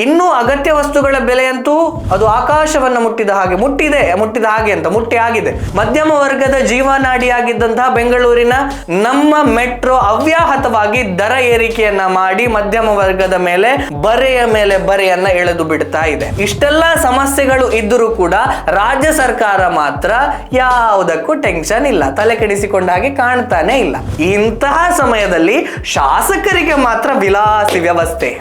ಇನ್ನೂ ಅಗತ್ಯ ವಸ್ತುಗಳ ಬೆಲೆಯಂತೂ ಅದು ಆಕಾಶವನ್ನು ಮುಟ್ಟಿದ ಹಾಗೆ, ಮುಟ್ಟಿದೆ, ಮುಟ್ಟಿದ ಹಾಗೆ ಅಂತ, ಮುಟ್ಟಿ ಆಗಿದೆ. ಮಧ್ಯಮ ವರ್ಗದ ಜೀವನಾಡಿಯಾಗಿದ್ದಂತಹ ಬೆಂಗಳೂರಿನ ನಮ್ಮ ಮೆಟ್ರೋ ಅವ್ಯಾಹತವಾಗಿ ದರ ಏರಿಕೆಯನ್ನ ಮಾಡಿ ಮಧ್ಯಮ ವರ್ಗದ ಮೇಲೆ ಬರೆಯ ಮೇಲೆ ಬರೆಯನ್ನ ಎಳೆದು ಬಿಡ್ತಾ ಇದೆ. ಇಷ್ಟೆಲ್ಲ ಸಮಸ್ಯೆಗಳು ಇದ್ದರೂ ಕೂಡ ರಾಜ್ಯ ಸರ್ಕಾರ ಮಾತ್ರ ಯಾವುದಕ್ಕೂ ಟೆನ್ಷನ್ ಇಲ್ಲ, ತಲೆ ಕೆಡಿಸಿಕೊಂಡ ಹಾಗೆ ಕಾಣ್ತಾನೆ ಇಲ್ಲ. ಇಂತಹ ಸಮಯದಲ್ಲಿ ಶಾಸಕರಿಗೆ ಮಾತ್ರ ವಿಲಾಸಿ ವ್ಯವಸ್ಥೆ.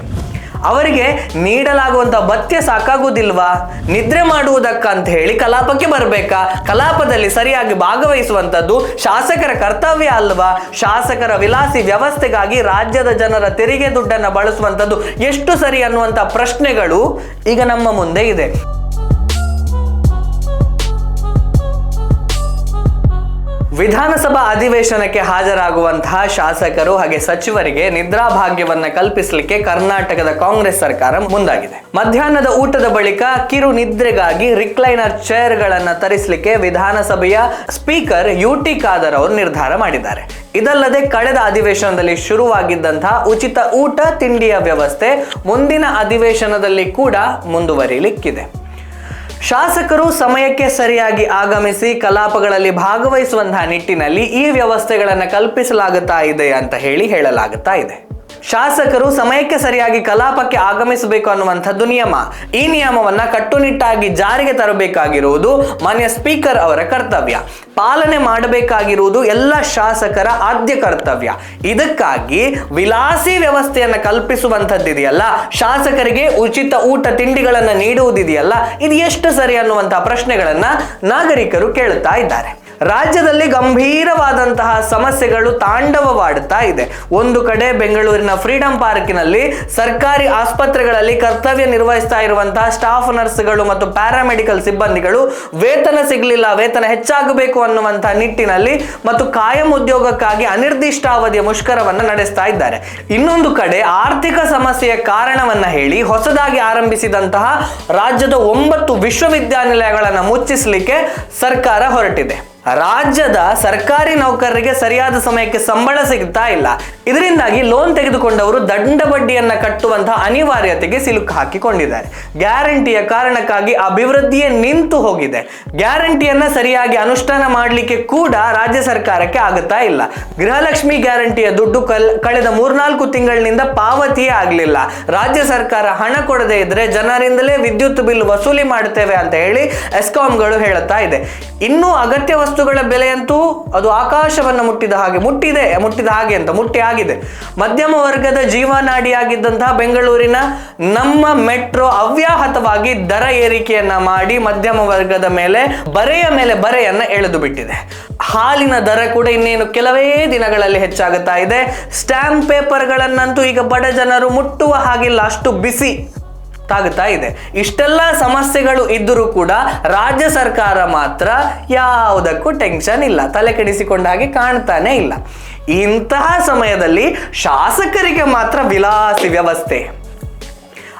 ಅವರಿಗೆ ನೀಡಲಾಗುವಂತ ಭತ್ಯ ಸಾಕಾಗುವುದಿಲ್ವಾ? ನಿದ್ರೆ ಮಾಡುವುದಕ್ಕಂತ ಹೇಳಿ ಕಲಾಪಕ್ಕೆ ಬರಬೇಕಾ? ಕಲಾಪದಲ್ಲಿ ಸರಿಯಾಗಿ ಭಾಗವಹಿಸುವಂತದ್ದು ಶಾಸಕರ ಕರ್ತವ್ಯ ಅಲ್ವಾ? ಶಾಸಕರ ವಿಲಾಸಿ ವ್ಯವಸ್ಥೆಗಾಗಿ ರಾಜ್ಯದ ಜನರ ತೆರಿಗೆ ದುಡ್ಡನ್ನ ಬಳಸುವಂತದ್ದು ಎಷ್ಟು ಸರಿ ಅನ್ನುವಂತ ಪ್ರಶ್ನೆಗಳು ಈಗ ನಮ್ಮ ಮುಂದೆ ಇದೆ. ವಿಧಾನಸಭಾ ಅಧಿವೇಶನಕ್ಕೆ ಹಾಜರಾಗುವಂತಹ ಶಾಸಕರು ಹಾಗೆ ಸಚಿವರಿಗೆ ನಿದ್ರಾ ಭಾಗ್ಯವನ್ನ ಕಲ್ಪಿಸಲಿಕ್ಕೆ ಕರ್ನಾಟಕದ ಕಾಂಗ್ರೆಸ್ ಸರ್ಕಾರ ಮುಂದಾಗಿದೆ. ಮಧ್ಯಾಹ್ನದ ಊಟದ ಬಳಿಕ ಕಿರು ನಿದ್ರೆಗಾಗಿ ರಿಕ್ಲೈನರ್ ಚೇರ್ ಗಳನ್ನ ತರಿಸಲಿಕ್ಕೆ ವಿಧಾನಸಭೆಯ ಸ್ಪೀಕರ್ ಯು ಟಿ ಖಾದರ್ ಅವರು ನಿರ್ಧಾರ ಮಾಡಿದ್ದಾರೆ. ಇದಲ್ಲದೆ ಕಳೆದ ಅಧಿವೇಶನದಲ್ಲಿ ಶುರುವಾಗಿದ್ದಂತಹ ಉಚಿತ ಊಟ, ತಿಂಡಿಯ ವ್ಯವಸ್ಥೆ ಮುಂದಿನ ಅಧಿವೇಶನದಲ್ಲಿ ಕೂಡ ಮುಂದುವರಿಲಿಕ್ಕಿದೆ. ಶಾಸಕರು ಸಮಯಕ್ಕೆ ಸರಿಯಾಗಿ ಆಗಮಿಸಿ ಕಲಾಪಗಳಲ್ಲಿ ಭಾಗವಹಿಸುವಂತಹ ನಿಟ್ಟಿನಲ್ಲಿ ಈ ವ್ಯವಸ್ಥೆಗಳನ್ನು ಕಲ್ಪಿಸಲಾಗುತ್ತಾ ಇದೆ ಅಂತ ಹೇಳಿ ಹೇಳಲಾಗುತ್ತಾ ಇದೆ. ಶಾಸಕರು ಸಮಯಕ್ಕೆ ಸರಿಯಾಗಿ ಕಲಾಪಕ್ಕೆ ಆಗಮಿಸಬೇಕು ಅನ್ನುವಂಥದ್ದು ನಿಯಮ. ಈ ನಿಯಮವನ್ನ ಕಟ್ಟುನಿಟ್ಟಾಗಿ ಜಾರಿಗೆ ತರಬೇಕಾಗಿರುವುದು ಮಾನ್ಯ ಸ್ಪೀಕರ್ ಅವರ ಕರ್ತವ್ಯ. ಪಾಲನೆ ಮಾಡಬೇಕಾಗಿರುವುದು ಎಲ್ಲ ಶಾಸಕರ ಆದ್ಯ ಕರ್ತವ್ಯ. ಇದಕ್ಕಾಗಿ ವಿಲಾಸಿ ವ್ಯವಸ್ಥೆಯನ್ನು ಕಲ್ಪಿಸುವಂಥದ್ದಿದೆಯಲ್ಲ ಶಾಸಕರಿಗೆ ಉಚಿತ ಊಟ ತಿಂಡಿಗಳನ್ನು ನೀಡುವುದಿದೆಯಲ್ಲ ಇದು ಎಷ್ಟು ಸರಿ ಅನ್ನುವಂತಹ ಪ್ರಶ್ನೆಗಳನ್ನ ನಾಗರಿಕರು ಕೇಳುತ್ತಾ ಇದ್ದಾರೆ. ರಾಜ್ಯದಲ್ಲಿ ಗಂಭೀರವಾದಂತಹ ಸಮಸ್ಯೆಗಳು ತಾಂಡವವಾಡುತ್ತಾ ಇದೆ. ಒಂದು ಕಡೆ ಬೆಂಗಳೂರಿನ ಫ್ರೀಡಂ ಪಾರ್ಕಿನಲ್ಲಿ ಸರ್ಕಾರಿ ಆಸ್ಪತ್ರೆಗಳಲ್ಲಿ ಕರ್ತವ್ಯ ನಿರ್ವಹಿಸ್ತಾ ಇರುವಂತಹ ಸ್ಟಾಫ್ ನರ್ಸ್ಗಳು ಮತ್ತು ಪ್ಯಾರಾಮೆಡಿಕಲ್ ಸಿಬ್ಬಂದಿಗಳು ವೇತನ ಸಿಗಲಿಲ್ಲ, ವೇತನ ಹೆಚ್ಚಾಗಬೇಕು ಅನ್ನುವಂತಹ ನಿಟ್ಟಿನಲ್ಲಿ ಮತ್ತು ಕಾಯಂ ಉದ್ಯೋಗಕ್ಕಾಗಿ ಅನಿರ್ದಿಷ್ಟಾವಧಿಯ ಮುಷ್ಕರವನ್ನು ನಡೆಸ್ತಾ ಇದ್ದಾರೆ. ಇನ್ನೊಂದು ಕಡೆ ಆರ್ಥಿಕ ಸಮಸ್ಯೆಯ ಕಾರಣವನ್ನ ಹೇಳಿ ಹೊಸದಾಗಿ ಆರಂಭಿಸಿದಂತಹ ರಾಜ್ಯದ ಒಂಬತ್ತು ವಿಶ್ವವಿದ್ಯಾನಿಲಯಗಳನ್ನು ಮುಚ್ಚಿಸಲಿಕ್ಕೆ ಸರ್ಕಾರ ಹೊರಟಿದೆ. ರಾಜ್ಯದ ಸರ್ಕಾರಿ ನೌಕರರಿಗೆ ಸರಿಯಾದ ಸಮಯಕ್ಕೆ ಸಂಬಳ ಸಿಗ್ತಾ ಇಲ್ಲ. ಇದರಿಂದಾಗಿ ಲೋನ್ ತೆಗೆದುಕೊಂಡವರು ದಂಡ ಬಡ್ಡಿಯನ್ನ ಕಟ್ಟುವಂತಹ ಅನಿವಾರ್ಯತೆಗೆ ಸಿಲುಕು ಹಾಕಿಕೊಂಡಿದ್ದಾರೆ. ಗ್ಯಾರಂಟಿಯ ಕಾರಣಕ್ಕಾಗಿ ಅಭಿವೃದ್ಧಿಯೇ ನಿಂತು ಹೋಗಿದೆ. ಗ್ಯಾರಂಟಿಯನ್ನ ಸರಿಯಾಗಿ ಅನುಷ್ಠಾನ ಮಾಡಲಿಕ್ಕೆ ಕೂಡ ರಾಜ್ಯ ಸರ್ಕಾರಕ್ಕೆ ಆಗುತ್ತಾ ಇಲ್ಲ. ಗೃಹಲಕ್ಷ್ಮಿ ಗ್ಯಾರಂಟಿಯ ದುಡ್ಡು ಕಲ್, ಕಳೆದ ಮೂರ್ನಾಲ್ಕು ತಿಂಗಳಿನಿಂದ ಪಾವತಿಯೇ ಆಗಲಿಲ್ಲ. ರಾಜ್ಯ ಸರ್ಕಾರ ಹಣ ಕೊಡದೇ ಇದ್ರೆ ಜನರಿಂದಲೇ ವಿದ್ಯುತ್ ಬಿಲ್ ವಸೂಲಿ ಮಾಡುತ್ತೇವೆ ಅಂತ ಹೇಳಿ ಎಸ್ಕಾಂಗಳು ಹೇಳುತ್ತಾ ಇದೆ. ಇನ್ನೂ ಅಗತ್ಯ ವಸ್ತುಗಳ ಬೆಲೆಯಂತೂ ಅದು ಆಕಾಶವನ್ನು ಮುಟ್ಟಿದ ಹಾಗೆ, ಮುಟ್ಟಿದೆ, ಮುಟ್ಟಿದ ಹಾಗೆ ಅಂತ, ಮುಟ್ಟಿ ಆಗಿದೆ. ಮಧ್ಯಮ ವರ್ಗದ ಜೀವನಾಡಿಯಾಗಿದ್ದಂತಹ ಬೆಂಗಳೂರಿನ ನಮ್ಮ ಮೆಟ್ರೋ ಅವ್ಯಾಹತವಾಗಿ ದರ ಏರಿಕೆಯನ್ನ ಮಾಡಿ ಮಧ್ಯಮ ವರ್ಗದ ಮೇಲೆ ಬರೆಯ ಮೇಲೆ ಬರೆಯನ್ನ ಎಳೆದು ಬಿಟ್ಟಿದೆ. ಹಾಲಿನ ದರ ಕೂಡ ಇನ್ನೇನು ಕೆಲವೇ ದಿನಗಳಲ್ಲಿ ಹೆಚ್ಚಾಗುತ್ತಾ ಇದೆ. ಸ್ಟ್ಯಾಂಪ್ ಪೇಪರ್ಗಳನ್ನಂತೂ ಈಗ ಬಡ ಜನರು ಮುಟ್ಟುವ ಹಾಗಿಲ್ಲ, ಅಷ್ಟು ಬಿಸಿ. ತಾಗುತ್ತಾ ಇದೆ. ಇಷ್ಟೆಲ್ಲ ಸಮಸ್ಯೆಗಳು ಇದ್ದರೂ ಕೂಡ ರಾಜ್ಯ ಸರ್ಕಾರ ಮಾತ್ರ ಯಾವುದಕ್ಕೂ ಟೆನ್ಷನ್ ಇಲ್ಲ. ತಲೆ ಕೆಡಿಸಿಕೊಂಡ ಹಾಗೆ ಕಾಣ್ತಾನೆ ಇಲ್ಲ. ಇಂತಹ ಸಮಯದಲ್ಲಿ ಶಾಸಕರಿಗೆ ಮಾತ್ರ ವಿಲಾಸಿ ವ್ಯವಸ್ಥೆ.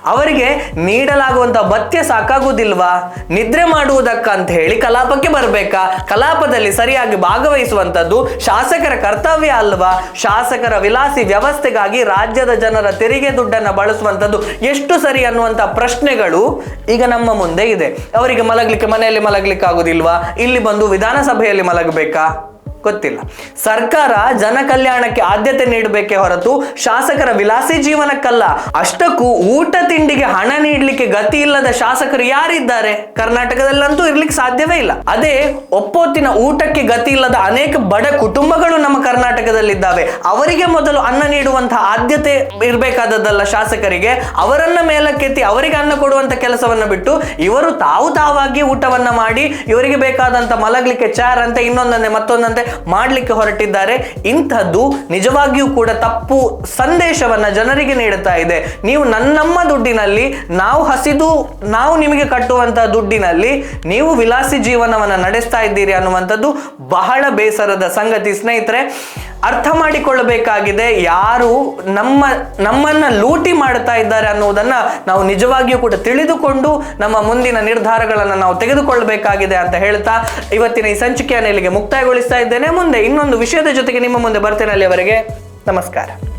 ಅವರಿಗೆ ನೀಡಲಾಗುವಂತ ಭತ್ಯೆ ಸಾಕಾಗುವುದಿಲ್ವಾ? ನಿದ್ರೆ ಮಾಡುವುದಕ್ಕಂತ ಹೇಳಿ ಕಲಾಪಕ್ಕೆ ಬರಬೇಕಾ? ಕಲಾಪದಲ್ಲಿ ಸರಿಯಾಗಿ ಭಾಗವಹಿಸುವಂತದ್ದು ಶಾಸಕರ ಕರ್ತವ್ಯ ಅಲ್ವಾ? ಶಾಸಕರ ವಿಲಾಸಿ ವ್ಯವಸ್ಥೆಗಾಗಿ ರಾಜ್ಯದ ಜನರ ತೆರಿಗೆ ದುಡ್ಡನ್ನು ಬಳಸುವಂತದ್ದು ಎಷ್ಟು ಸರಿ ಅನ್ನುವಂತ ಪ್ರಶ್ನೆಗಳು ಈಗ ನಮ್ಮ ಮುಂದೆ ಇದೆ. ಅವರಿಗೆ ಮಲಗಲಿಕ್ಕೆ ಮನೆಯಲ್ಲಿ ಮಲಗಲಿಕ್ಕೆ ಆಗುದಿಲ್ವಾ ಇಲ್ಲಿ ಬಂದು ವಿಧಾನಸಭೆಯಲ್ಲಿ ಮಲಗಬೇಕಾ? ಗೊತ್ತಿಲ್ಲ. ಸರ್ಕಾರ ಜನ ಕಲ್ಯಾಣಕ್ಕೆ ಆದ್ಯತೆ ನೀಡಬೇಕೆ ಹೊರತು ಶಾಸಕರ ವಿಲಾಸಿ ಜೀವನಕ್ಕಲ್ಲ, ಅಷ್ಟಕ್ಕೂ ಊಟ ತಿಂಡಿಗೆ ಹಣ ನೀಡಲಿಕ್ಕೆ ಗತಿ ಇಲ್ಲದ ಶಾಸಕರು ಯಾರಿದ್ದಾರೆ? ಕರ್ನಾಟಕದಲ್ಲಂತೂ ಇರ್ಲಿಕ್ಕೆ ಸಾಧ್ಯವೇ ಇಲ್ಲ. ಅದೇ ಒಪ್ಪೊತ್ತಿನ ಊಟಕ್ಕೆ ಗತಿ ಇಲ್ಲದ ಅನೇಕ ಬಡ ಕುಟುಂಬಗಳು ನಮ್ಮ ಕರ್ನಾಟಕದಲ್ಲಿದ್ದಾವೆ. ಅವರಿಗೆ ಮೊದಲು ಅನ್ನ ನೀಡುವಂತಹ ಆದ್ಯತೆ ಇರಬೇಕಾದದ್ದಲ್ಲ ಶಾಸಕರಿಗೆ. ಅವರನ್ನ ಮೇಲಕ್ಕೆತ್ತಿ ಅವರಿಗೆ ಅನ್ನ ಕೊಡುವಂತ ಕೆಲಸವನ್ನ ಬಿಟ್ಟು ಇವರು ತಾವು ತಾವಾಗಿ ಊಟವನ್ನ ಮಾಡಿ, ಇವರಿಗೆ ಬೇಕಾದಂತ ಮಲಗಲಿಕ್ಕೆ ಚಾರ್ ಅಂತ, ಇನ್ನೊಂದಂತೆ ಮತ್ತೊಂದಂತೆ ಮಾಡಲಿಕ್ಕೆ ಹೊರಟಿದ್ದಾರೆ. ಇಂಥದ್ದು ನಿಜವಾಗಿಯೂ ಕೂಡ ತಪ್ಪು ಸಂದೇಶವನ್ನ ಜನರಿಗೆ ನೀಡುತ್ತಾ ಇದೆ. ನೀವು ನನ್ನಮ್ಮ ದುಡ್ಡಿನಲ್ಲಿ, ನಾವು ಹಸಿದು, ನಾವು ನಿಮಗೆ ಕಟ್ಟುವಂತಹ ದುಡ್ಡಿನಲ್ಲಿ ನೀವು ವಿಲಾಸಿ ಜೀವನವನ್ನು ನಡೆಸ್ತಾ ಇದ್ದೀರಿ ಅನ್ನುವಂಥದ್ದು ಬಹಳ ಬೇಸರದ ಸಂಗತಿ. ಸ್ನೇಹಿತರೆ ಅರ್ಥ ಮಾಡಿಕೊಳ್ಳಬೇಕಾಗಿದೆ ಯಾರು ನಮ್ಮ, ನಮ್ಮನ್ನ ಲೂಟಿ ಮಾಡ್ತಾ ಇದ್ದಾರೆ ಅನ್ನುವುದನ್ನ ನಾವು ನಿಜವಾಗಿಯೂ ಕೂಡ ತಿಳಿದುಕೊಂಡು ನಮ್ಮ ಮುಂದಿನ ನಿರ್ಧಾರಗಳನ್ನು ನಾವು ತೆಗೆದುಕೊಳ್ಳಬೇಕಾಗಿದೆ ಅಂತ ಹೇಳ್ತಾ ಇವತ್ತಿನ ಈ ಸಂಚಿಕೆಯನ್ನು ಇಲ್ಲಿಗೆ ಮುಕ್ತಾಯಗೊಳಿಸ್ತಾ ಇದ್ದೇನೆ. ಮುಂದೆ ಇನ್ನೊಂದು ವಿಷಯದ ಜೊತೆಗೆ ನಿಮ್ಮ ಮುಂದೆ ಬರ್ತೇನೆ ಅಲ್ಲಿಯವರೆಗೆ. ನಮಸ್ಕಾರ.